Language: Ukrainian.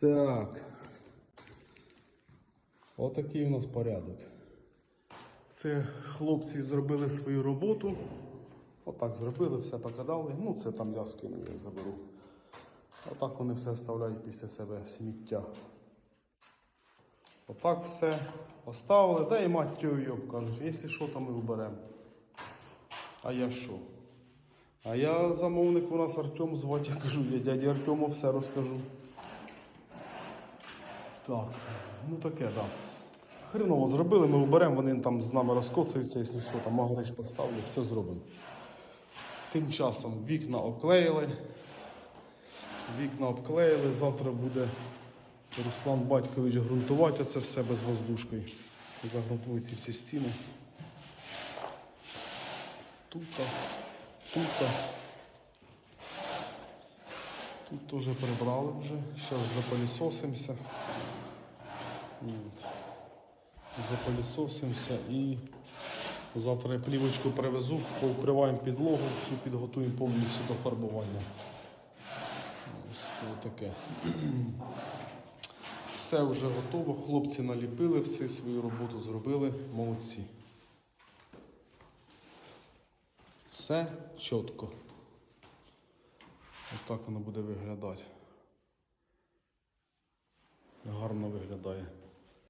Так. Отакий у нас порядок. Це хлопці зробили свою роботу. Отак зробили, все покидали. Ну, це там я скину, я заберу. Отак вони все оставляють після себе сміття. Отак все оставили, та і мать йоб кажуть, якщо що, то ми уберемо. А я що? А я замовник у нас Артем звати, я кажу, я дяді Артему все розкажу. Так, ну таке, так. Да. Хреново зробили, ми уберемо, вони там з нами розкоцаються, якщо що, там магрич поставлять, все зробимо. Тим часом вікна оклеїли. Вікна обклеїли, завтра буде Руслан Батькович ґрунтувати це все без воздушкою. Загрунтують ці стіни. Тут, тут. Тут теж прибрали вже. Зараз запилісосимося. Запилісосимося і завтра я плівочку привезу, повкриваємо підлогу, всю підготуємо повністю до фарбування. Ось таке. Все вже готово. Хлопці наліпили все, свою роботу зробили. Молодці. Все чітко. Отак воно буде виглядати. Гарно виглядає.